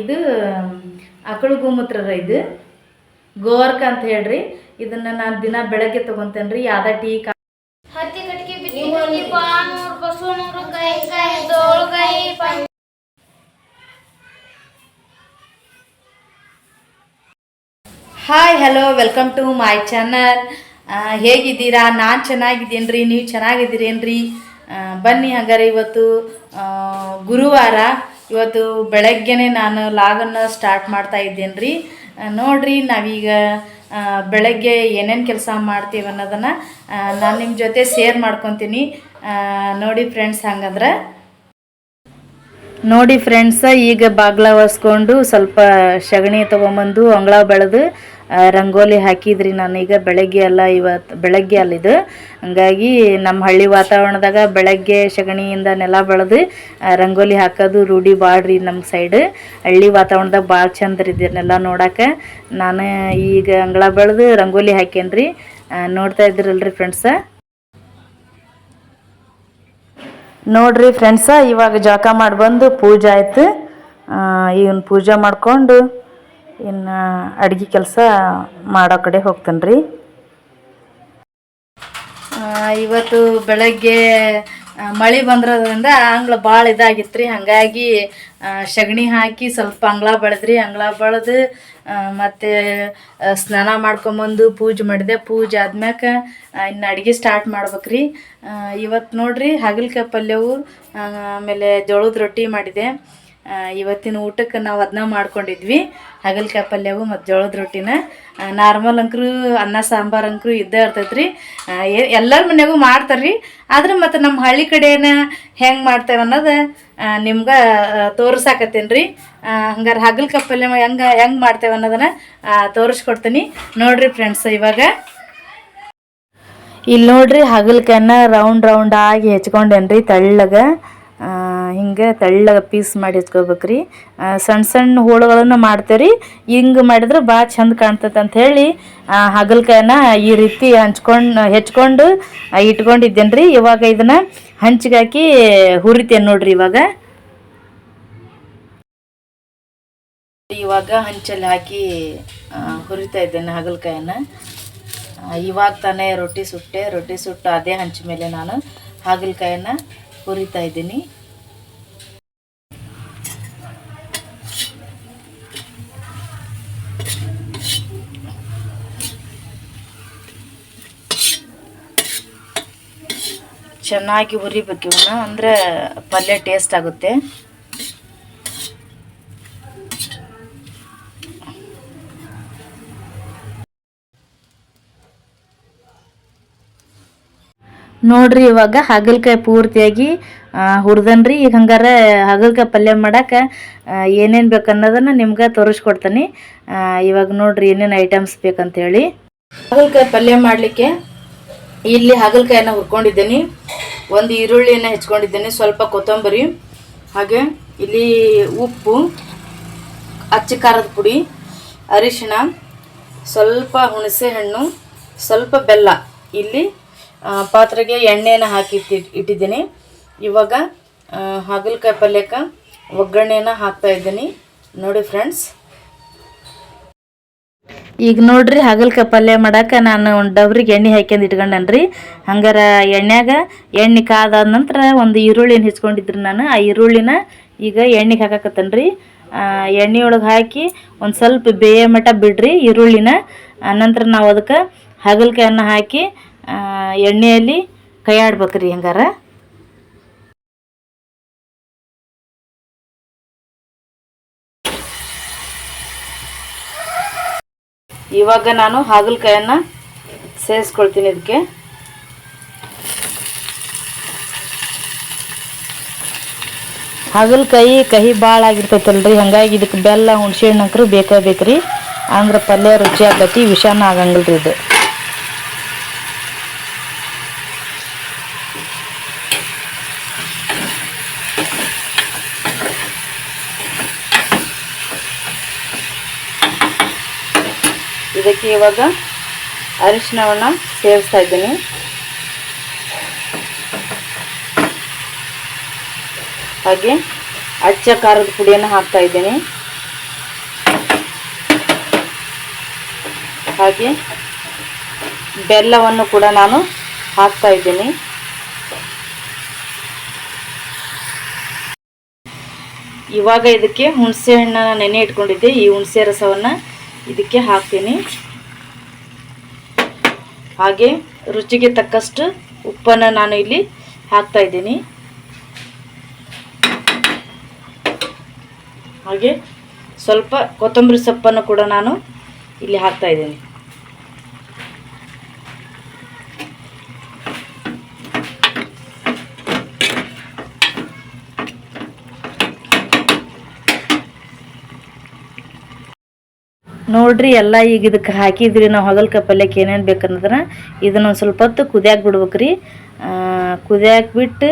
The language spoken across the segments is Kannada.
ಇದು ಆಕಳು ಗೋಮೂತ್ರ ಇದು. ಗೋವರ್ಕ ಅಂತ ಹೇಳ್ರಿ. ಇದನ್ನ ನಾನು ದಿನ ಬೆಳಗ್ಗೆ ತಗೊಂತೇನೆ ರೀ ಯಾವ್ದ ಟೀ ಕಾ hi hello welcome to my channel. ಹೇಗಿದ್ದೀರಾ? ನಾನು ಚೆನ್ನಾಗಿದ್ದೀನಿ ರೀ ನೀವು ಚೆನ್ನಾಗಿದ್ದೀರೇನ್ರಿ? ಬನ್ನಿ ಹಂಗಾರೆ ಇವತ್ತು. ಗುರುವಾರ ಇವತ್ತು ಬೆಳಗ್ಗೆನೆ ನಾನು ಲಾಗನ್ನು ಸ್ಟಾರ್ಟ್ ಮಾಡ್ತಾ ಇದ್ದೇನೆ ರೀ ನೋಡಿರಿ, ನಾವೀಗ ಬೆಳಗ್ಗೆ ಏನೇನು ಕೆಲಸ ಮಾಡ್ತೀವಿ ಅನ್ನೋದನ್ನು ನಾನು ನಿಮ್ಮ ಜೊತೆ ಶೇರ್ ಮಾಡ್ಕೊತೀನಿ. ನೋಡಿ ಫ್ರೆಂಡ್ಸ್ ಹಂಗಂದ್ರೆ. ನೋಡಿ ಫ್ರೆಂಡ್ಸ ಈಗ ಬಾಗ್ಲ ಒರೆಸ್ಕೊಂಡು ಸ್ವಲ್ಪ ಸಗಣಿ ತೊಗೊಂಬಂದು ಅಂಗಳ ಬೆಳೆದು ರಂಗೋಲಿ ಹಾಕಿದ್ರಿ ನಾನೀಗ ಬೆಳಗ್ಗೆ ಅಲ್ಲ ಇವತ್ತು ಬೆಳಗ್ಗೆ ಅಲ್ಲಿದು ಹಂಗಾಗಿ ನಮ್ಮ ಹಳ್ಳಿ ವಾತಾವರಣದಾಗ ಬೆಳಗ್ಗೆ ಸಗಣಿಯಿಂದ ನೆಲ ಬೆಳೆದು ರಂಗೋಲಿ ಹಾಕೋದು ರೂಢಿ ಬಾಳ್ರಿ ನಮ್ಮ ಸೈಡ್ ಹಳ್ಳಿ ವಾತಾವರಣದಾಗ ಭಾಳ ಚಂದ ಇದನ್ನೆಲ್ಲ ನೋಡಕ್ಕೆ ನಾನು ಈಗ ಅಂಗಳ ಬೆಳೆದು ರಂಗೋಲಿ ಹಾಕೇನ್ರಿ. ನೋಡ್ತಾ ಇದ್ದೀರಲ್ರಿ ಫ್ರೆಂಡ್ಸ ನೋಡ್ರಿ ಫ್ರೆಂಡ್ಸ ಇವಾಗ ಜಳಕ ಮಾಡಿ ಬಂದು ಪೂಜೆ ಆಯ್ತು. ಇವನ್ ಪೂಜೆ ಮಾಡ್ಕೊಂಡು ಇನ್ನು ಅಡ್ಗೆ ಕೆಲಸ ಮಾಡೋ ಕಡೆ ಹೋಗ್ತೇನೆ ರೀ ಇವತ್ತು ಬೆಳಗ್ಗೆ ಮಳೆ ಬಂದಿರೋದ್ರಿಂದ ಅಂಗಳ ಭಾಳ ಇದಾಗಿತ್ತು ರೀ ಹಾಗಾಗಿ ಸಗಣಿ ಹಾಕಿ ಸ್ವಲ್ಪ ಅಂಗಳ ಬೆಳೆದ್ರಿ. ಅಂಗಳ ಬೆಳೆದು ಮತ್ತು ಸ್ನಾನ ಮಾಡ್ಕೊಂಬಂದು ಪೂಜೆ ಮಾಡಿದೆ. ಪೂಜೆ ಆದ್ಮ್ಯಾಕ ಇನ್ನು ಅಡುಗೆ ಸ್ಟಾರ್ಟ್ ಮಾಡ್ಬೇಕ್ರಿ. ಇವತ್ತು ನೋಡ್ರಿ ಹಾಗಲಕಾಯಿ ಪಲ್ಯವು ಆಮೇಲೆ ಜೋಳದ ರೊಟ್ಟಿ ಮಾಡಿದೆ. ಇವತ್ತಿನ ಊಟಕ್ಕೆ ನಾವು ಅದನ್ನ ಮಾಡ್ಕೊಂಡಿದ್ವಿ. ಹಾಗಲಕಾಯಿ ಪಲ್ಯವು ಮತ್ತು ಜೋಳದ ರೊಟ್ಟಿನ. ನಾರ್ಮಲ್ ಅಂಕರು ಅನ್ನ, ಸಾಂಬಾರು ಅಂಕರು ಇದ್ದೇ ಇರ್ತೈತೆ ರೀ ಎಲ್ಲರ ಮನೆಗೂ ಮಾಡ್ತಾರೆ ರೀ ಆದ್ರೆ ಮತ್ತು ನಮ್ಮ ಹಳ್ಳಿ ಕಡೆನ ಹೆಂಗೆ ಮಾಡ್ತೇವೆ ಅನ್ನೋದು ನಿಮ್ಗೆ ತೋರಿಸಾಕತ್ತೇನೆ ರೀ ಹಂಗಾರೆ ಹಾಗಲಕಾಯಿ ಪಲ್ಯ ಹೆಂಗೆ ಹೆಂಗೆ ಮಾಡ್ತೇವೆ ಅನ್ನೋದನ್ನು ತೋರಿಸ್ಕೊಡ್ತೀನಿ. ನೋಡಿರಿ ಫ್ರೆಂಡ್ಸ್, ಇವಾಗ. ಇಲ್ಲಿ ನೋಡ್ರಿ ಹಗಲ್ಕಾಯನ್ನ ರೌಂಡ್ ರೌಂಡ್ ಆಗಿ ಹೆಚ್ಕೊಂಡೇನ್ರಿ ತೆಳ್ಳಗ. ಹಿಂಗೆ ತೆಳ್ಳಗ ಪೀಸ್ ಮಾಡಿ ಹೆಚ್ಕೋಬೇಕ್ರಿ ಆ, ಸಣ್ಣ ಸಣ್ಣ ಹೋಳುಗಳನ್ನು ಮಾಡ್ತೇವ್ರಿ. ಹಿಂಗೆ ಮಾಡಿದ್ರೆ ಭಾಳ ಚಂದ ಕಾಣ್ತೈತೆ ಅಂತ ಹೇಳಿ ಹಾಗಲಕಾಯನ್ನ ಈ ರೀತಿ ಹಂಚ್ಕೊಂಡು ಹೆಚ್ಕೊಂಡು ಇಟ್ಕೊಂಡಿದ್ದೇನೆ ರೀ ಇವಾಗ ಇದನ್ನು ಹಂಚಿಗೆ ಹಾಕಿ ಹುರಿತೇನೆ ನೋಡ್ರಿ ಇವಾಗ. ಇವಾಗ ಹಂಚಲ್ಲಿ ಹಾಕಿ ಹುರಿತಾ ಇದ್ದೇನೆ ಹಾಗಲಕಾಯನ್ನ ಇವಾಗ ತಾನೇ ರೊಟ್ಟಿ ಸುಟ್ಟೆ. ರೊಟ್ಟಿ ಸುಟ್ಟು ಅದೇ ಹಂಚ ಮೇಲೆ ನಾನು ಹಾಗಲಕಾಯನ್ನ ಹುರಿತಾ ಇದ್ದೀನಿ. ಚೆನ್ನಾಗಿ ಹುರಿಬೇಕು ಇವನ್ನ ಅಂದರೆ ಪಲ್ಯ ಟೇಸ್ಟ್ ಆಗುತ್ತೆ. ನೋಡ್ರಿ ಇವಾಗ ಹಾಗಲಕಾಯಿ ಪೂರ್ತಿಯಾಗಿ ಹುರಿದನ್ರಿ. ಈಗ ಹಂಗಾರೆ ಹಾಗಲಕಾಯಿ ಪಲ್ಯ ಮಾಡಕ್ಕೆ ಏನೇನು ಬೇಕನ್ನೋದನ್ನ ನಿಮ್ಗೆ ತೋರಿಸ್ಕೊಡ್ತೀನಿ. ಇವಾಗ ನೋಡ್ರಿ ಏನೇನು ಐಟಮ್ಸ್ ಬೇಕಂತೇಳಿ. ಹಾಗಲಕಾಯಿ ಪಲ್ಯ ಮಾಡಲಿಕ್ಕೆ ಇಲ್ಲಿ ಹಾಗಲಕಾಯಿನ ಹುರ್ಕೊಂಡಿದ್ದೀನಿ. ಒಂದು ಈರುಳ್ಳಿಯನ್ನು ಹೆಚ್ಕೊಂಡಿದ್ದೀನಿ, ಸ್ವಲ್ಪ ಕೊತ್ತಂಬರಿ, ಹಾಗೆ ಇಲ್ಲಿ ಉಪ್ಪು, ಅಚ್ಚಿ ಖಾರದ ಪುಡಿ, ಅರಿಶಿಣ, ಸ್ವಲ್ಪ ಹುಣಸೆ ಹಣ್ಣು ಸ್ವಲ್ಪ ಬೆಲ್ಲ. ಇಲ್ಲಿ ಪಾತ್ರೆಗೆ ಎಣ್ಣೆಯನ್ನು ಹಾಕಿಟ್ಟಿ ಇಟ್ಟಿದ್ದೀನಿ. ಇವಾಗ ಹಾಗಲಕಾಯಿ ಪಲ್ಯಕ್ಕೆ ಒಗ್ಗರಣೆಯನ್ನು ಹಾಕ್ತಾ ಇದ್ದೀನಿ. ನೋಡಿ ಫ್ರೆಂಡ್ಸ್. ಈಗ ನೋಡ್ರಿ ಹಾಗಲಕಾಯಿ ಪಲ್ಯ ಮಾಡಕ್ಕೆ ನಾನು ಒಂದು ಡಬ್ರಿಗೆ ಎಣ್ಣೆ ಹಾಕ್ಯಂದು ಇಟ್ಕೊಂಡನ್ರಿ. ಹಂಗಾರ ಎಣ್ಣೆಗ ಎಣ್ಣೆ ಕಾದಾದ ನಂತರ ಒಂದು ಈರುಳ್ಳಿನ ಹೆಚ್ಕೊಂಡಿದ್ರಿ ನಾನು. ಆ ಈರುಳ್ಳಿನ ಈಗ ಎಣ್ಣೆಗೆ ಹಾಕಾಕತ್ತನ್ರಿ. ಎಣ್ಣೆ ಒಳಗೆ ಹಾಕಿ ಒಂದು ಸ್ವಲ್ಪ ಬೇಯ ಮಟ ಬಿಡ್ರಿ ಈರುಳ್ಳಿನ. ನಂತರ ನಾವು ಅದಕ್ಕೆ ಹಗಲ್ಕಾಯನ್ನು ಹಾಕಿ ಎಣ್ಣೆಯಲ್ಲಿ ಕೈ ಆಡ್ಬೇಕ್ರಿ ಹಂಗಾರ. ಇವಾಗ ನಾನು ಹಾಗಲಕಾಯನ್ನ ಸೇರಿಸ್ಕೊಳ್ತೀನಿ ಇದಕ್ಕೆ. ಹಾಗಲಕಾಯಿ ಕಹಿ ಭಾಳ ಆಗಿರ್ತೈತಲ್ರಿ, ಹಂಗಾಗಿ ಇದಕ್ಕೆ ಬೆಲ್ಲ ಹುಣಸೆ ಹಣ್ಣು ಬೇಕೇ ಬೇಕ್ರಿ ಅಂದ್ರೆ ಪಲ್ಯ ರುಚಿ ಆಗತಿ ವಿಷಾನ ಆಗಂಗಿಲ್ರಿ ಇದು. ಇದಕ್ಕೆ ಇವಾಗ ಅರಿಶಿನವನ್ನು ಸೇರಿಸ್ತಾ ಇದ್ದೀನಿ. ಹಾಗೆ ಅಚ್ಚ ಖಾರದ ಪುಡಿಯನ್ನು ಹಾಕ್ತಾ ಇದ್ದೀನಿ. ಹಾಗೆ ಬೆಲ್ಲವನ್ನು ಕೂಡ ನಾನು ಹಾಕ್ತಾ ಇದ್ದೀನಿ. ಇವಾಗ ಇದಕ್ಕೆ ಹುಣಸೆ ಹಣ್ಣನ್ನು ನೆನೆ ಇಟ್ಕೊಂಡಿದ್ದೆ. ಈ ಹುಣಸೆ ರಸವನ್ನು ಇದಕ್ಕೆ ಹಾಕ್ತೀನಿ. ಹಾಗೆ ರುಚಿಗೆ ತಕ್ಕಷ್ಟು ಉಪ್ಪನ್ನು ನಾನು ಇಲ್ಲಿ ಹಾಕ್ತಾ ಇದ್ದೀನಿ. ಹಾಗೆ ಸ್ವಲ್ಪ ಕೊತ್ತಂಬರಿ ಸೊಪ್ಪನ್ನು ಕೂಡ ನಾನು ಇಲ್ಲಿ ಹಾಕ್ತಾ ಇದ್ದೀನಿ. ನೋಡ್ರಿ ಎಲ್ಲ ಈಗ ಇದಕ್ಕೆ ಹಾಕಿದ್ರಿ ನಾವು ಹೊಗಲ್ಕ ಪಲ್ಯಕ್ಕೆ ಏನೇನು ಬೇಕಂದ್ರೆ ಇದನ್ನ ಒಂದು ಸ್ವಲ್ಪ ಹೊತ್ತು ಕುದಿಯಾಕ ಬಿಡ್ಬೇಕ್ರಿ. ಕುದಿಯಾಕ ಬಿಟ್ಟು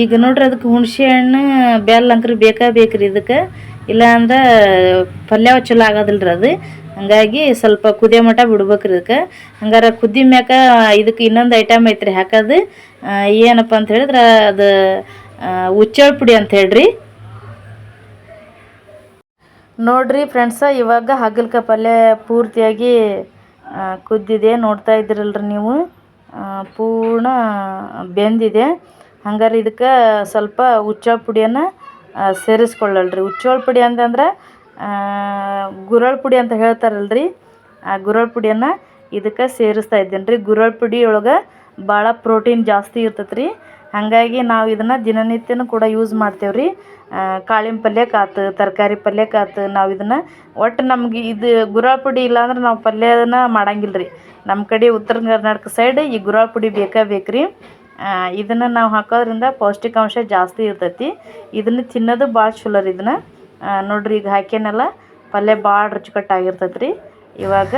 ಈಗ ನೋಡ್ರಿ ಅದಕ್ಕೆ ಹುಣಸೆ ಹಣ್ಣು ಬೆಲ್ಲ ಅಂಕ್ರಿ ಬೇಕಾ ಬೇಕ್ರಿ ಇದಕ್ಕೆ. ಇಲ್ಲ ಅಂದ್ರೆ ಪಲ್ಯ ಚಲೋ ಆಗೋದಿಲ್ಲ ರೀ ಅದು. ಹಂಗಾಗಿ ಸ್ವಲ್ಪ ಕುದಿಯೋ ಮಟ್ಟ ಬಿಡ್ಬೇಕ್ರಿ ಇದಕ್ಕೆ. ಹಂಗಾರೆ ಕುದ್ದಿ ಮ್ಯಾಕ ಇದಕ್ಕೆ ಇನ್ನೊಂದು ಐಟಮ್ ಐತ್ರಿ ಹಾಕೋದು. ಏನಪ್ಪ ಅಂತ ಹೇಳಿದ್ರೆ ಅದು ಉಚ್ಚಳ ಪುಡಿ ಅಂತ ಹೇಳ್ರಿ. ನೋಡ್ರಿ ಫ್ರೆಂಡ್ಸ ಇವಾಗ ಹಾಗಲ್ಕಾಯಿ ಪಲ್ಯ ಪೂರ್ತಿಯಾಗಿ ಕುದ್ದಿದೆ. ನೋಡ್ತಾ ಇದ್ದೀರಲ್ರಿ ನೀವು. ಪೂರ್ಣ ಬೆಂದಿದೆ. ಹಂಗಾರೆ ಇದಕ್ಕೆ ಸ್ವಲ್ಪ ಹುಚ್ಚಾಳ ಪುಡಿಯನ್ನು ಸೇರಿಸ್ಕೊಳ್ಳಲ್ರಿ. ಹುಚ್ಚಾಳ ಪುಡಿ ಅಂತಂದ್ರೆ ಗುರಳ್ ಪುಡಿ ಅಂತ ಹೇಳ್ತಾರಲ್ರಿ. ಆ, ಗುರಳ್ ಪುಡಿಯನ್ನು ಇದಕ್ಕೆ ಸೇರಿಸ್ತಾ ಇದ್ದೇನೆ ರೀ ಗುರಳ್ ಪುಡಿ ಒಳಗೆ ಭಾಳ ಪ್ರೋಟೀನ್ ಜಾಸ್ತಿ ಇರ್ತೈತೆ ರೀ ಹಾಗಾಗಿ ನಾವು ಇದನ್ನು ದಿನನಿತ್ಯನೂ ಕೂಡ ಯೂಸ್ ಮಾಡ್ತೇವೆ ರೀ ಕಾಳಿನ ಪಲ್ಯಕ್ಕಾತು ತರಕಾರಿ ಪಲ್ಯಕ್ಕಾತು ನಾವು ಇದನ್ನು ಒಟ್ಟು ನಮ್ಗೆ ಇದು ಗುರಾಳ್ ಪುಡಿ ಇಲ್ಲಾಂದ್ರೆ ನಾವು ಪಲ್ಯನ ಮಾಡಂಗಿಲ್ಲ ರೀ ನಮ್ಮ ಕಡೆ ಉತ್ತರ ಕರ್ನಾಟಕ ಸೈಡ್ ಈ ಗುರಾಳ್ ಪುಡಿ ಬೇಕಾ ಬೇಕು ರೀ ಇದನ್ನು ನಾವು ಹಾಕೋದ್ರಿಂದ ಪೌಷ್ಟಿಕಾಂಶ ಜಾಸ್ತಿ ಇರ್ತೈತಿ. ಇದನ್ನು ತಿನ್ನೋದು ಭಾಳ ಚಲೋ ರೀ ಇದನ್ನು. ನೋಡ್ರಿ ಈಗ ಹಾಕ್ಯಾನಲ್ಲ, ಪಲ್ಯ ಭಾಳ ರುಚಿಕಟ್ಟಾಗಿರ್ತೈತೆ ರೀ ಇವಾಗ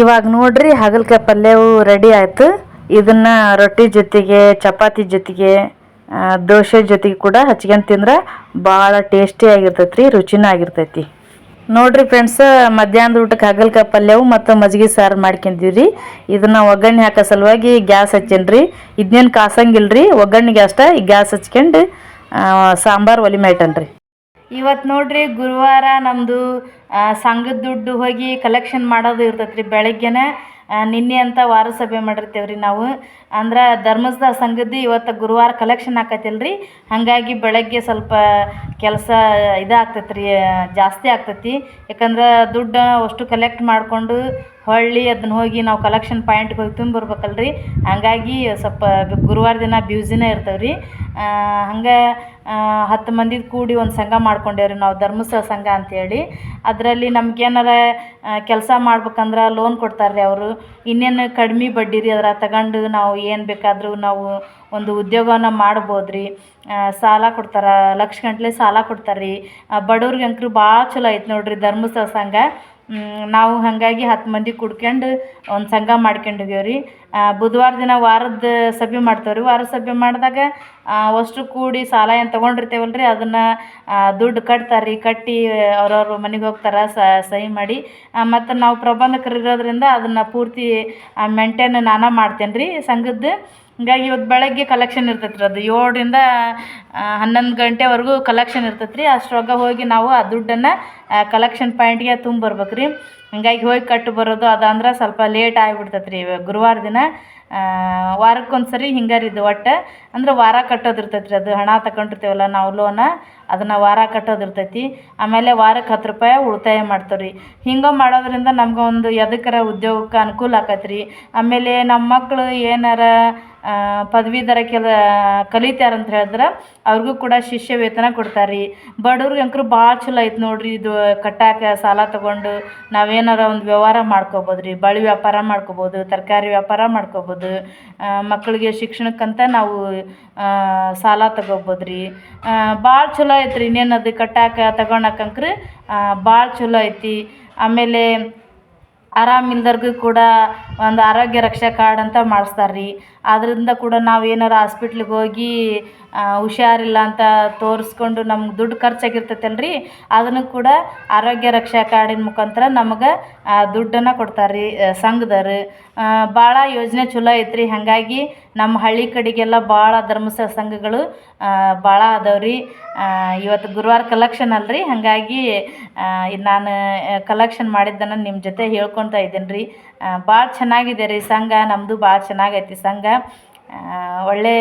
ಇವಾಗ ನೋಡ್ರಿ ಹಾಗಲ್ಕಾಯಿ ಪಲ್ಯವು ರೆಡಿ ಆಯಿತು. ಇದನ್ನು ರೊಟ್ಟಿ ಜೊತೆಗೆ, ಚಪಾತಿ ಜೊತೆಗೆ ದೋಸೆ ಜೊತೆಗೆ ಕೂಡ ಹಚ್ಕೊಂಡು ತಿಂದ್ರೆ ಭಾಳ ಟೇಸ್ಟಿಯಾಗಿರ್ತೈತಿ ರೀ ರುಚಿನೂ ಆಗಿರ್ತೈತಿ. ನೋಡ್ರಿ ಫ್ರೆಂಡ್ಸ್ ಮಧ್ಯಾಹ್ನದ ಊಟಕ್ಕೆ ಹಾಗಲ್ಕಾಯಿ ಪಲ್ಯವು ಮತ್ತು ಮಜ್ಜಿಗೆ ಸಾರು ಮಾಡ್ಕೊಂಡಿವಿ ರೀ ಇದನ್ನು ಒಗ್ಗರಣೆ ಹಾಕೋ ಸಲುವಾಗಿ ಗ್ಯಾಸ್ ಹಚ್ಚೇನಿ ರೀ ಇದನ್ನೇನು ಕಾಸಂಗಿಲ್ಲ ರೀ ಒಗ್ಗರಣೆಗೆ ಅಷ್ಟೇ ಈ ಗ್ಯಾಸ್ ಹಚ್ಕೊಂಡು ಸಾಂಬಾರು ಒಲಿ ಮೇಟನ್ರಿ ಇವತ್ತು ನೋಡ್ರಿ ಗುರುವಾರ ನಮ್ಮದು ಸಂಘದ ದುಡ್ಡು ಹೋಗಿ ಕಲೆಕ್ಷನ್ ಮಾಡೋದು ಇರ್ತೈತೆ ರೀ ಬೆಳಗ್ಗೆನೆ. ನಿನ್ನೆ ಅಂತ ವಾರ ಸಭೆ ಮಾಡಿರ್ತೇವೆ ರೀ ನಾವು. ಅಂದ್ರೆ ಧರ್ಮಸ್ಥಳ ಸಂಘದ್ದು ಇವತ್ತು ಗುರುವಾರ ಕಲೆಕ್ಷನ್ ಆಕೈತಿಲ್ಲ ರೀ ಹಾಗಾಗಿ ಬೆಳಗ್ಗೆ ಸ್ವಲ್ಪ ಕೆಲಸ ಇದಾಗ್ತೈತೆ ರೀ ಜಾಸ್ತಿ ಆಗ್ತೈತಿ. ಯಾಕಂದ್ರೆ ದುಡ್ಡು ಅಷ್ಟು ಕಲೆಕ್ಟ್ ಮಾಡಿಕೊಂಡು ಹೊಳ್ಳಿ ಅದನ್ನ ಹೋಗಿ ನಾವು ಕಲೆಕ್ಷನ್ ಪಾಯಿಂಟ್ಗೆ ಹೋಗಿ ತುಂಬಿರ್ಬೇಕಲ್ಲ ರೀ ಹಂಗಾಗಿ ಸ್ವಲ್ಪ ಗುರುವಾರ ದಿನ ಬ್ಯೂಸಿನೇ ಇರ್ತವೆ ರೀ ಹಂಗೆ ಹತ್ತು ಮಂದಿದು ಕೂಡಿ ಒಂದು ಸಂಘ ಮಾಡ್ಕೊಂಡೇವ್ರಿ ನಾವು ಧರ್ಮಸ್ಥಳ ಸಂಘ ಅಂತೇಳಿ. ಅದರಲ್ಲಿ ನಮ್ಗೇನಾರ ಕೆಲಸ ಮಾಡ್ಬೇಕಂದ್ರೆ ಲೋನ್ ಕೊಡ್ತಾರೆ ರೀ ಅವರು. ಇನ್ನೇನು ಕಡಿಮೆ ಬಡ್ಡಿ ರೀ ಅದ್ರ ತಗೊಂಡು ನಾವು ಏನು ಬೇಕಾದರೂ ನಾವು ಒಂದು ಉದ್ಯೋಗವನ್ನು ಮಾಡ್ಬೋದು ರೀ ಸಾಲ ಕೊಡ್ತಾರೆ, ಲಕ್ಷ ಗಂಟ್ಲೆ ಸಾಲ ಕೊಡ್ತಾರೆ ರೀ ಬಡವ್ರಿಗೆ ಅಂಕರು ಭಾಳ ಚಲೋ ಐತೆ ನೋಡಿರಿ ಧರ್ಮಸ್ಥಳ ಸಂಘ. ನಾವು ಹಾಗಾಗಿ ಹತ್ತು ಮಂದಿ ಕುಡ್ಕೊಂಡು ಒಂದು ಸಂಘ ಮಾಡ್ಕೊಂಡಿದ್ದೀವಿ ರೀ. ಬುಧವಾರ ದಿನ ವಾರದ ಸಭೆ ಮಾಡ್ತೇವೆ ರೀ ವಾರದ ಸಭೆ ಮಾಡಿದಾಗ ಅಷ್ಟು ಕೂಡಿ ಸಾಲ ಏನು ತೊಗೊಂಡಿರ್ತೇವಲ್ಲ ರೀ ಅದನ್ನು ದುಡ್ಡು ಕಟ್ತಾರೆ ರೀ ಕಟ್ಟಿ ಅವ್ರವ್ರ ಮನೆಗೆ ಹೋಗ್ತಾರೆ ಸಹಿ ಮಾಡಿ. ಮತ್ತು ನಾವು ಪ್ರಬಂಧಕರು ಇರೋದ್ರಿಂದ ಅದನ್ನು ಪೂರ್ತಿ ಮೆಂಟೇನ್ ನಾನು ಮಾಡ್ತೇನೆ ರೀ ಸಂಘದ್ದು ಹಿಂಗಾಗಿ ಇವತ್ತು ಬೆಳಗ್ಗೆ ಕಲೆಕ್ಷನ್ ಇರ್ತೈತೆ ರೀ ಅದು. ಏಳರಿಂದ ಹನ್ನೊಂದು ಗಂಟೆವರೆಗೂ ಕಲೆಕ್ಷನ್ ಇರ್ತೈತೆ ರೀ ಹೋಗಿ ನಾವು ಆ ದುಡ್ಡನ್ನು ಕಲೆಕ್ಷನ್ ಪಾಯಿಂಟ್ಗೆ ತುಂಬರ್ಬೇಕು ರೀ ಹಿಂಗಾಗಿ ಹೋಗಿ ಕಟ್ಟು ಬರೋದು ಅದಂದ್ರೆ ಸ್ವಲ್ಪ ಲೇಟ್ ಆಗಿಬಿಡ್ತೈತೆ ರೀ ಗುರುವಾರ ದಿನ ವಾರಕ್ಕೊಂದು ಸರಿ ಹಿಂಗಾರಿದ್ದು ಒಟ್ಟು. ಅಂದ್ರೆ ವಾರ ಕಟ್ಟೋದು ಇರ್ತೈತೆ ಅದು. ಹಣ ತಗೊಂಡಿರ್ತೇವಲ್ಲ ನಾವು ಲೋನ ಅದನ್ನು ವಾರ ಕಟ್ಟೋದು ಇರ್ತೈತಿ. ಆಮೇಲೆ ವಾರಕ್ಕೆ ಹತ್ತು ರೂಪಾಯಿ ಉಳಿತಾಯ ಮಾಡ್ತೇವೆ ರೀ ಹಿಂಗೆ ಮಾಡೋದ್ರಿಂದ ನಮ್ಗೆ ಒಂದು ಎದಕ್ಕರ ಉದ್ಯೋಗಕ್ಕೆ ಅನುಕೂಲ ಆಕತ್ರಿ. ಆಮೇಲೆ ನಮ್ಮ ಮಕ್ಕಳು ಏನಾರ ಪದವೀಧರ ಕೆಲ, ಕಲಿತಾರ ಅಂತ ಹೇಳಿದ್ರೆ, ಅವ್ರಿಗೂ ಕೂಡ ಶಿಷ್ಯ ವೇತನ ಕೊಡ್ತಾರೆ ರೀ ಬಡವ್ರಿಗೆ ಅಂಕರು ಭಾಳ ಚಲೋ ಐತೆ ನೋಡ್ರಿ, ಇದು ಕಟ್ಟಾಕ ಸಾಲ ತಗೊಂಡು ನಾವೇನಾರ ಒಂದು ವ್ಯವಹಾರ ಮಾಡ್ಕೋಬೋದು ರೀ ಬಳಿ ವ್ಯಾಪಾರ ಮಾಡ್ಕೋಬೋದು, ತರಕಾರಿ ವ್ಯಾಪಾರ ಮಾಡ್ಕೋಬೋದು ಮಕ್ಕಳಿಗೆ ಶಿಕ್ಷಣಕ್ಕಂತ ನಾವು ಸಾಲ ತಗೋಬೋದು ರೀ ಭಾಳ ಚಲೋ ಐತ್ರಿ ಇನ್ನೇನು ಅದು ಕಟ್ಟಾಕ ತಗೊಳಕಂಕ್ರೆ ಭಾಳ ಚಲೋ ಐತಿ. ಆಮೇಲೆ ಆರಾಮಿಲ್ದವ್ರಿಗೂ ಕೂಡ ಒಂದು ಆರೋಗ್ಯ ರಕ್ಷಾ ಕಾರ್ಡ್ ಅಂತ ಮಾಡಿಸ್ತಾರೆ ರೀ ಅದರಿಂದ ಕೂಡ ನಾವು ಏನಾರು ಹಾಸ್ಪಿಟ್ಲಿಗೆ ಹೋಗಿ ಹುಷಾರಿಲ್ಲ ಅಂತ ತೋರಿಸ್ಕೊಂಡು ನಮ್ಗೆ ದುಡ್ಡು ಖರ್ಚಾಗಿರ್ತೈತಲ್ಲ ರೀ ಅದನ್ನು ಕೂಡ ಆರೋಗ್ಯ ರಕ್ಷಾ ಕಾರ್ಡಿನ ಮುಖಾಂತರ ನಮಗೆ ದುಡ್ಡನ್ನು ಕೊಡ್ತಾರೆ ರೀ ಸಂಘದವ್ರು. ಭಾಳ ಯೋಜನೆ ಚಲೋ ಐತ್ರಿ. ಹಾಗಾಗಿ ನಮ್ಮ ಹಳ್ಳಿ ಕಡೆಗೆಲ್ಲ ಭಾಳ ಧರ್ಮಸ್ಥಳ ಸಂಘಗಳು ಭಾಳ ಅದಾವೆ ರೀ. ಇವತ್ತು ಗುರುವಾರ ಕಲೆಕ್ಷನ್ ಅಲ್ಲ ರೀ ಹಾಗಾಗಿ ನಾನು ಕಲೆಕ್ಷನ್ ಮಾಡಿದ್ದನ್ನು ನಿಮ್ಮ ಜೊತೆ ಹೇಳ್ಕೊತಾ ಇದ್ದೀನಿ ರೀ. ಭಾಳ ಚೆನ್ನಾಗಿದೆ ರೀ ಸಂಘ. ನಮ್ಮದು ಭಾಳ ಚೆನ್ನಾಗೈತಿ ಸಂಘ. ಒಳ್ಳೆ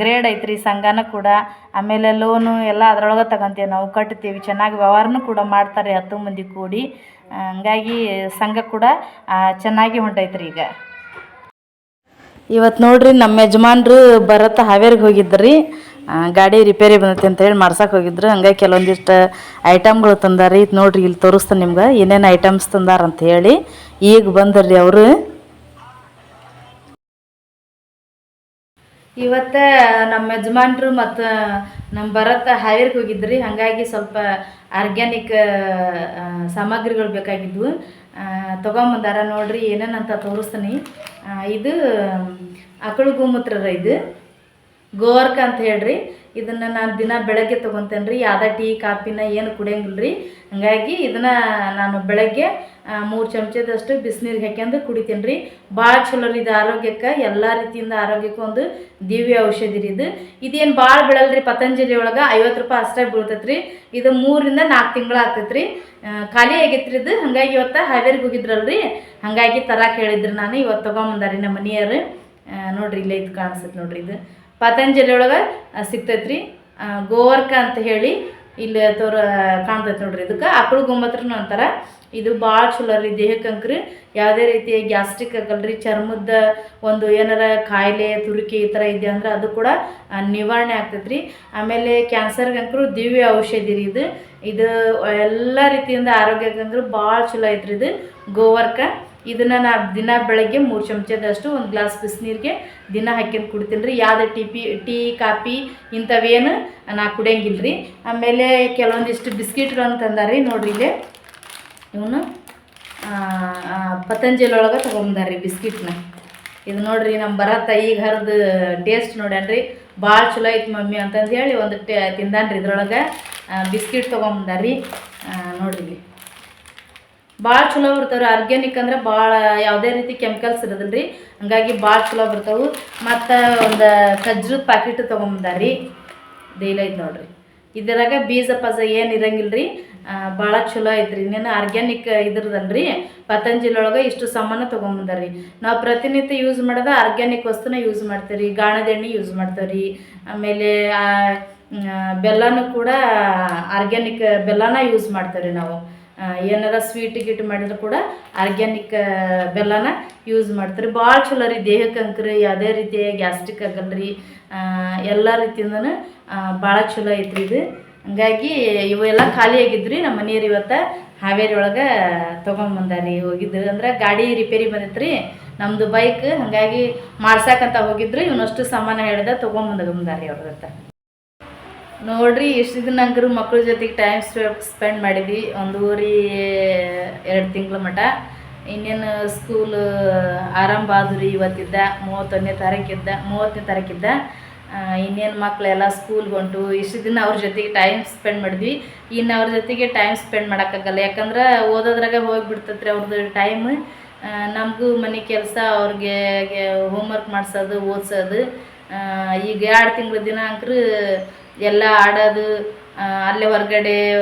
ಗ್ರೇಡ್ ಐತ್ರಿ ಸಂಘನೂ ಕೂಡ. ಆಮೇಲೆ ಲೋನು ಎಲ್ಲ ಅದರೊಳಗೆ ತಗೊತೀವಿ ನಾವು, ಕಟ್ತೀವಿ. ಚೆನ್ನಾಗಿ ವ್ಯವಹಾರನೂ ಕೂಡ ಮಾಡ್ತಾರೆ ಹತ್ತು ಮಂದಿ ಕೂಡಿ. ಹಂಗಾಗಿ ಸಂಘ ಕೂಡ ಚೆನ್ನಾಗಿ ಹೊಂಟೈತ್ರಿ ಈಗ. ಇವತ್ತು ನೋಡ್ರಿ ನಮ್ಮ ಯಜಮಾನ್ರು ಬರತ್ತ ಹಾವೇರಿಗೆ ಹೋಗಿದ್ರಿ. ಗಾಡಿ ರಿಪೇರಿ ಬಂದೈತಿ ಅಂತ ಹೇಳಿ ಮಾಡ್ಸಕ್ಕೆ ಹೋಗಿದ್ರು. ಹಂಗೆ ಕೆಲವೊಂದಿಷ್ಟು ಐಟಮ್ಗಳು ತಂದಾರಿ. ಇದು ನೋಡ್ರಿ ಇಲ್ಲಿ ತೋರಿಸ್ತಾನೆ ನಿಮ್ಗೆ. ಏನೇನು ಐಟಮ್ಸ್ ತಂದಾರ ಅಂತ ಹೇಳಿ ಈಗ ಬಂದ್ರಿ ಅವರು. ಇವತ್ತು ನಮ್ಮ ಯಜಮಾನ್ರು ಮತ್ತು ನಮ್ಮ ಭರತ್ ಹಾವೇರಿಗೆ ಹೋಗಿದ್ರಿ. ಹಾಗಾಗಿ ಸ್ವಲ್ಪ ಆರ್ಗ್ಯಾನಿಕ್ ಸಾಮಗ್ರಿಗಳು ಬೇಕಾಗಿದ್ವು. ತಗೊಂಬಂದಾರ ನೋಡ್ರಿ ಏನೇನಂತ ತೋರಿಸ್ತೀನಿ. ಇದು, ಆಕಳು ಗೋಮೂತ್ರ ರೀ ಇದು. ಗೋವರ್ಕ ಅಂತ ಹೇಳ್ರಿ. ಇದನ್ನು ನಾನು ದಿನ ಬೆಳಗ್ಗೆ ತೊಗೊತೇನೆ ರೀ ಯಾವುದೇ ಟೀ, ಕಾಫಿನ ಏನು ಕುಡಿಯಂಗಿಲ್ಲ ರೀ ಹಂಗಾಗಿ ಇದನ್ನು ನಾನು ಬೆಳಗ್ಗೆ ಮೂರು ಚಮಚದಷ್ಟು ಬಿಸಿನೀರಿಗೆ ಹಾಕ್ಯಂದು ಕುಡಿತೀನಿ ರೀ ಭಾಳ ಚಲೋ ರೀ ಇದು ಆರೋಗ್ಯಕ್ಕೆ. ಎಲ್ಲ ರೀತಿಯಿಂದ ಆರೋಗ್ಯಕ್ಕೆ ಒಂದು ದಿವ್ಯ ಔಷಧಿ ರೀ ಇದು. ಇದೇನು ಭಾಳ ಬೀಳಲ್ರಿ ಪತಂಜಲಿ ಒಳಗೆ ಐವತ್ತು ರೂಪಾಯಿ ಅಷ್ಟೇ ಬೀಳ್ತೈತೆ ರೀ ಇದು ಮೂರಿಂದ ನಾಲ್ಕು ತಿಂಗಳು ಆಗ್ತೈತೆ ರೀ ಖಾಲಿ ಆಗೈತೆ ರೀ ಇದು. ಹಾಗಾಗಿ ಇವತ್ತು ಹಾವೇರಿಗೆ ಹೋಗಿದ್ರಲ್ರಿ. ಹಾಗಾಗಿ ತರಕ್ಕೆ ಹೇಳಿದ್ರು ನಾನು. ಇವತ್ತು ತೊಗೊಂಬಂದಾರಿ ನಮ್ಮ ಮನೆಯವರು. ನೋಡ್ರಿ ಇಲ್ಲೇ ಇದು ಕಾಣಿಸ್ತೈತೆ ನೋಡ್ರಿ ಇದು. ಪತಂಜಲಿ ಒಳಗೆ ಸಿಗ್ತೈತೆ ರೀ ಗೋವರ್ಕ ಅಂತ ಹೇಳಿ ಇಲ್ಲಿ ತೋರ ಕಾಣ್ತೈತೆ ನೋಡ್ರಿ ಇದಕ್ಕೆ. ಆಕಳು ಗೋಮೂತ್ರನು ಅಂತಾರ. ಇದು ಭಾಳ ಚಲೋ ರೀ ದೇಹಕ್ಕಂಕ್ರಿ ಯಾವುದೇ ರೀತಿಯ ಗ್ಯಾಸ್ಟ್ರಿಕ್ ಆಗಲ್ರಿ ಚರ್ಮದ ಒಂದು ಏನಾರ ಕಾಯಿಲೆ, ತುರಿಕೆ ಈ ಥರ ಇದೆ ಅಂದ್ರೆ ಅದು ಕೂಡ ನಿವಾರಣೆ ಆಗ್ತೈತೆ ರೀ ಆಮೇಲೆ ಕ್ಯಾನ್ಸರ್ಗಂಕರು ದಿವ್ಯ ಔಷಧಿ ರೀ ಇದು. ಇದು ಎಲ್ಲ ರೀತಿಯಿಂದ ಆರೋಗ್ಯಕ್ಕಂದ್ರೆ ಭಾಳ ಚಲೋ ಐತ್ರಿ ಇದು. ಗೋವರ್ಕ, ಇದನ್ನು ನಾನು ದಿನ ಬೆಳಗ್ಗೆ ಮೂರು ಚಮಚದಷ್ಟು ಒಂದು ಗ್ಲಾಸ್ ಬಿಸಿನೀರಿಗೆ ದಿನ ಹಾಕ್ಯಂದು ಕುಡಿತೀನಿ ರೀ. ಯಾವುದೇ ಟೀ ಪಿ ಟೀ, ಕಾಫಿ ಇಂಥವೇನು ನಾ ಕುಡಿಯಂಗಿಲ್ಲ ರೀ ಆಮೇಲೆ ಕೆಲವೊಂದಿಷ್ಟು ಬಿಸ್ಕಿಟ್ಗಳನ್ನು ತಂದಾರಿ ನೋಡ್ರಿ ಇಲ್ಲಿ. ಇವನು ಪತಂಜಲಿ ಒಳಗೆ ತೊಗೊಂಬಂದಾರಿ ಬಿಸ್ಕಿಟ್ನ. ಇದು ನೋಡ್ರಿ ನಮ್ಮ ಬರತ್ತ ಈಗ ಹರಿದು ಟೇಸ್ಟ್ ನೋಡ್ಯಾನ್ರಿ. ಭಾಳ ಚಲೋ ಐತಿ ಮಮ್ಮಿ ಅಂತಂದು ಹೇಳಿ ಒಂದು ಟೇ, ತಿಂದಾನ್ರಿ ಇದ್ರೊಳಗೆ. ಬಿಸ್ಕಿಟ್ ತೊಗೊಂಬಂದಾರಿ ನೋಡ್ರಿ ಭಾಳ ಚಲೋ ಬರ್ತಾವ್ರಿ. ಆರ್ಗ್ಯಾನಿಕ್ ಅಂದ್ರೆ ಭಾಳ ಯಾವುದೇ ರೀತಿ ಕೆಮಿಕಲ್ಸ್ ಇರೋದಿಲ್ಲ ರೀ ಹಂಗಾಗಿ ಭಾಳ ಚಲೋ ಬರ್ತಾವೆ. ಮತ್ತು ಒಂದು ಖಜ್ರದ ಪ್ಯಾಕೆಟ್ ತೊಗೊಂಬಂದಾರಿ ಡೈಲಿ ಐತೆ ನೋಡ್ರಿ. ಇದರಾಗ ಬೀಜ ಪಜ ಏನು ಇರಂಗಿಲ್ಲ ರೀ ಭಾಳ ಚಲೋ ಐತ್ರಿ. ಇನ್ನೇನು ಆರ್ಗ್ಯಾನಿಕ್ ಇದ್ರದಲ್ರಿ ಪತಂಜಲಿ ಒಳಗೆ ಇಷ್ಟು ಸಾಮಾನು ತೊಗೊಂಬಂದಾರಿ ನಾವು ಪ್ರತಿನಿತ್ಯ ಯೂಸ್ ಮಾಡೋದು ಆರ್ಗ್ಯಾನಿಕ್ ವಸ್ತುನ ಯೂಸ್ ಮಾಡ್ತೀವಿ ಗಾಣದ ಎಣ್ಣೆ ಯೂಸ್ ಮಾಡ್ತೀವಿ ರೀ ಆಮೇಲೆ ಬೆಲ್ಲನೂ ಕೂಡ ಆರ್ಗ್ಯಾನಿಕ್ ಬೆಲ್ಲನ ಯೂಸ್ ಮಾಡ್ತೀವಿ ರೀ ನಾವು ಏನಾರ ಸ್ವೀಟ್ ಗೀಟ್ ಮಾಡಿದ್ರು ಕೂಡ ಆರ್ಗ್ಯಾನಿಕ್ ಬೆಲ್ಲನ ಯೂಸ್ ಮಾಡ್ತಾರೆ ಭಾಳ ಚಲೋ ರೀ ದೇಹಕ್ಕೆ ಅಂಕ್ರಿ, ಯಾವುದೇ ರೀತಿಯ ಗ್ಯಾಸ್ಟ್ರಿಕ್ ಆಗಲ್ಲ ರೀ ಎಲ್ಲ ರೀತಿಯಿಂದನೂ ಭಾಳ ಚಲೋ ಐತ್ರಿ ಇದು. ಹಂಗಾಗಿ ಇವೆಲ್ಲ ಖಾಲಿ ಆಗಿದ್ರಿ, ನಮ್ಮ ಮನೆಯವ್ರು ಇವತ್ತು ಹಾವೇರಿ ಒಳಗೆ ತೊಗೊಂಬಂದಾರಿ ಹೋಗಿದ್ರು ಅಂದ್ರೆ ಗಾಡಿ ರಿಪೇರಿ ಬಂದಿತ್ರಿ ನಮ್ಮದು ಬೈಕ್ ಹಾಗಾಗಿ ಮಾಡ್ಸಕ್ಕಂತ ಹೋಗಿದ್ರು, ಇವನಷ್ಟು ಸಾಮಾನು ಹೇಳ್ದೆ ಬಂದಾರಿ ಅವ್ರ ಹತ್ರ. ನೋಡ್ರಿ ದಿನ ಹಂಗರು ಮಕ್ಳ ಜೊತೆಗೆ ಟೈಮ್ ಸ್ಪೆಂಡ್ ಮಾಡಿದ್ವಿ. ಒಂದೂವರೆ ಎರಡು ತಿಂಗಳ ಮಟ ಇನ್ನೇನು ಸ್ಕೂಲ್ ಆರಂಭ ಆದ್ರಿ ಇವತ್ತಿದ್ದ, ಮೂವತ್ತೊಂದನೇ ತಾರೀಕಿದ್ದ, ಮೂವತ್ತನೇ ತಾರೀಕಿದ್ದ. ಇನ್ನೇನು ಮಕ್ಕಳೆಲ್ಲ ಸ್ಕೂಲ್ಗೆ ಹೊಂಟು, ಇಷ್ಟು ದಿನ ಅವ್ರ ಜೊತೆಗೆ ಟೈಮ್ ಸ್ಪೆಂಡ್ ಮಾಡಿದ್ವಿ. ಇನ್ನು ಅವ್ರ ಜೊತೆಗೆ ಟೈಮ್ ಸ್ಪೆಂಡ್ ಮಾಡೋಕ್ಕಾಗಲ್ಲ. ಯಾಕಂದ್ರೆ ಓದೋದ್ರಾಗೆ ಹೋಗಿಬಿಡ್ತೈತ್ರಿ ಅವ್ರದ್ದು ಟೈಮ್ ನಮಗೂ ಮನೆ ಕೆಲಸ, ಅವ್ರಿಗೆ ಹೋಮ್ವರ್ಕ್ ಮಾಡಿಸೋದು, ಓದಿಸೋದು. ಈಗ ಎರಡು ತಿಂಗಳ ದಿನ ಅಂಕ್ರ ಎಲ್ಲ ಆಡೋದು. ಅಲ್ಲೇ ಹೊರಗಡೆ,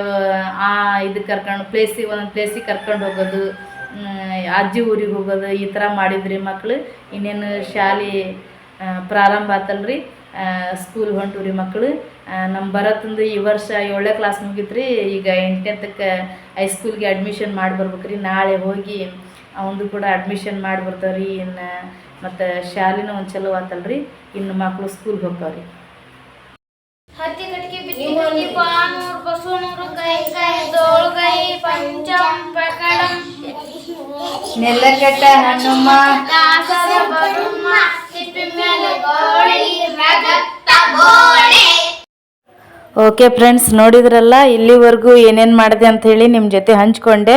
ಆ, ಇದು ಕರ್ಕೊಂಡು ಪ್ಲೇಸಿಗೆ ಒಂದೊಂದು ಪ್ಲೇಸಿಗೆ ಕರ್ಕೊಂಡು ಹೋಗೋದು. ಅಜ್ಜಿ ಊರಿಗೆ ಹೋಗೋದು, ಈ ಥರ ಮಾಡಿದ್ರಿ ಮಕ್ಕಳು ಇನ್ನೇನು ಶಾಲೆ ಪ್ರಾರಂಭ ಆತಲ್ರಿ. ಸ್ಕೂಲ್ ಹೊಂಟು ರೀ ಮಕ್ಕಳು ನಮ್ಮ ಬರತ್ತಂದು ಈ ವರ್ಷ ಏಳನೇ ಕ್ಲಾಸ್ ಮುಗಿತ್ರಿ ಈಗ ಎಂಟನೇತಕ್ಕೆ ಹೈಸ್ಕೂಲ್ಗೆ ಅಡ್ಮಿಷನ್ ಮಾಡಿ ರೀ ನಾಳೆ ಹೋಗಿ ಅವಂದು ಕೂಡ ಅಡ್ಮಿಷನ್ ಮಾಡಿ ಬರ್ತಾವ್ರಿ. ಇನ್ನು ಮತ್ತು ಶಾಲೆನೂ ಒಂದು ಚಲೋ ಆತಲ್ರಿ. ಇನ್ನು ಮಕ್ಕಳು ಸ್ಕೂಲ್ಗೆ ಹೋಗ್ತಾವ್ರಿ. ಹತ್ತಿ ನೆಲ್ಲ ಬಿತ್ತಿ ಕಟ್ಟಿ ಪಾನೂರು ಬಸವನೂರು ಕೈ ಕೈ ದೋಳು ಪಂಚಂ ಪ್ರಕಡಂ. ನೆಲ್ಲಕಟ್ಟ ಹನುಮ. ದಾಸರ ಬರುಮ್ಮ. ಓಕೆ ಫ್ರೆಂಡ್ಸ್ ನೋಡಿದ್ರಲ್ಲ, ಇಲ್ಲಿವರೆಗೂ ಏನೇನು ಮಾಡಿದೆ ಅಂತ ಹೇಳಿ ನಿಮ್ಮ ಜೊತೆ ಹಂಚ್ಕೊಂಡೆ.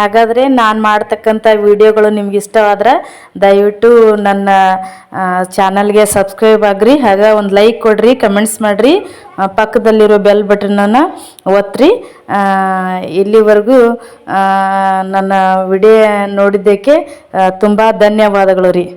ಹಾಗಾದರೆ ನಾನು ಮಾಡ್ತಕ್ಕಂಥ ವಿಡಿಯೋಗಳು ನಿಮ್ಗೆ ಇಷ್ಟವಾದ್ರೆ ದಯವಿಟ್ಟು ನನ್ನ ಚಾನಲ್ಗೆ ಸಬ್ಸ್ಕ್ರೈಬ್ ಆಗ್ರಿ. ಹಾಗೆ ಒಂದು ಲೈಕ್ ಕೊಡ್ರಿ, ಕಮೆಂಟ್ಸ್ ಮಾಡಿರಿ. ಪಕ್ಕದಲ್ಲಿರೋ ಬೆಲ್ ಬಟನನ್ನು ಒತ್ತಿರಿ ಇಲ್ಲಿವರೆಗೂ ನನ್ನ ವಿಡಿಯೋ ನೋಡಿದ್ದಕ್ಕೆ ತುಂಬ ಧನ್ಯವಾದಗಳು ರೀ.